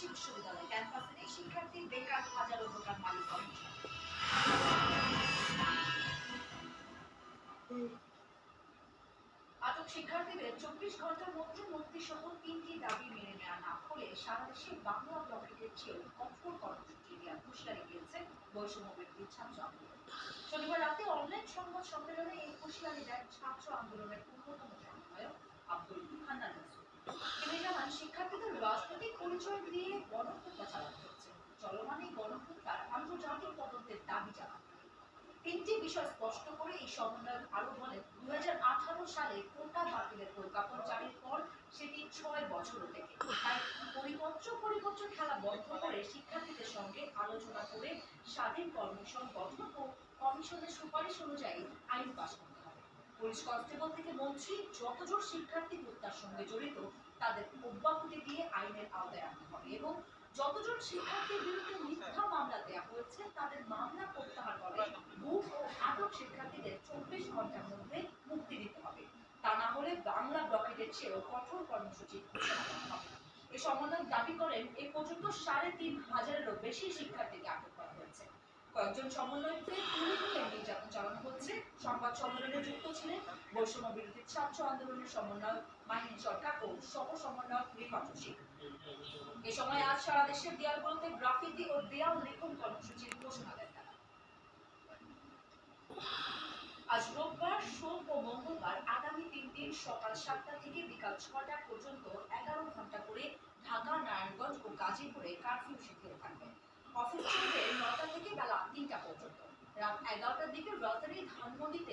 কৃষি বিশ্ববিদ্যালয় ক্যাম্পাসে নেই শিক্ষার্থী বেকার হাজারো দোকান মালিক আটক শিক্ষার্থীদের চব্বিশ ঘণ্টার মধ্যে মুক্তি সহ তিনটি দাবি মেনে নেওয়া না হলে সারা দেশে বাংলা ব্লকের চেয়েও কঠোর কর্মসূচি দেওয়ার হুঁশিয়ারি দিয়েছে বৈষম্য বিরোধী ছাত্র আন্দোলন। শনিবার রাতে অনলাইন সংবাদ সম্মেলনে এই হুঁশিয়ারি দেন ছাত্র আন্দোলনের অন্যতম সমন্বয়ক আব্দুল হান্নান নাসুর। তিনি জানান শিক্ষার্থীদের রাজনৈতিক পরিচয় দিয়ে গণহত্যা চালানো হচ্ছে চলমান এই আন্তর্জাতিক তদন্তের দাবি জানান তিনটি বিষয় স্পষ্ট করে এই সমন্বয়ক আরও বলেন দু সালে কোটা বাতিলের প্রজ্ঞাপন জারির পর সেটি ছয় বছর থেকে পরিপত্র পরিপত্র খেলা বন্ধ করে শিক্ষার্থীদের সঙ্গে আলোচনা করে স্বাধীন কমিশন গঠন ও কমিশনের সুপারিশ অনুযায়ী আইন পাশ করতে হবে। পুলিশ কনস্টেবল থেকে মন্ত্রী, যতজন শিক্ষার্থী হত্যার সঙ্গে জড়িত, তাদের আইনের আওতায় আনতে হবে এবং যতজন শিক্ষার্থীর বিরুদ্ধে মিথ্যা মামলা দেওয়া হয়েছে, তাদের মামলা প্রত্যাহার করে বুক ও আটক শিক্ষার্থীদের চব্বিশ ঘণ্টার মধ্যে মুক্তি দিতে হবে। তা না হলে বাংলা ব্লকেটের চেয়েও কঠোর কর্মসূচি ঘোষণা করা হবে। এ সমন্বয় দাবি করেন, এ পর্যন্ত সাড়ে তিন হাজারেরও বেশি শিক্ষার্থীকে আটক করা হয়েছে। কয়েকজন সমন্বয়ককে সংবাদ সম্মেলনে যুক্ত ছিলেন বৈষম্য বিরোধী ছাত্র আন্দোলনের সমন্বয়ক মাহিন সরকার ও সহ সমন্বয়ক রশিদ এ সময় আজ সারা দেশের দেয়ালগুলোতে গ্রাফিতি ও দেয়াল লেখন কর্মসূচির ঘোষণা দেন তারা। আজ রোববার, সোম ও মঙ্গলবার আগামী তিন দিন সকাল সাতটা থেকে বিকাল ছটা পর্যন্ত এগারো ঘণ্টা করে ঢাকা, নারায়ণগঞ্জ ও গাজীপুরে কারফিউ শিথিল থাকবে। অফিস চলবে নটা থেকে বেলা তিনটা পর্যন্ত। রাত এগারোটার দিকে রাজধানীর ধানমন্ডিতে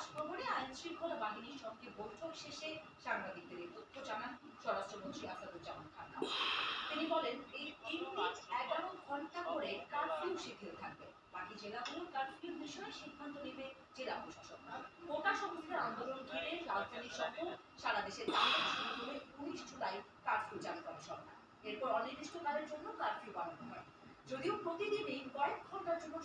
নিজ বাসভবনে আইন শৃঙ্খলা বাহিনীর সঙ্গে বৈঠক শেষে সাংবাদিকদের এই তথ্য জানান স্বরাষ্ট্রমন্ত্রী আসাদুজ্জামান খান্না তিনি বলেন, এই তিন দিন এগারো ঘণ্টা করে কারফিউ শিথিল থাকবে। বাকি জেলাগুলোর কারফিউর বিষয়ে সিদ্ধান্ত নেবে জেলা প্রশাসন। কোটা সংস্থার আন্দোলন ঘিরে রাজধানী সহ সারা দেশে তাণ্ডব শুরু হলে উনিশ জুলাই কারফিউ জারি করে সরকার। এরপর অনির্দিষ্টকালের জন্য কারফিউ বাড়ানো হয়। যদিও প্রতিদিনই কয়েক ঘণ্টার জন্য করা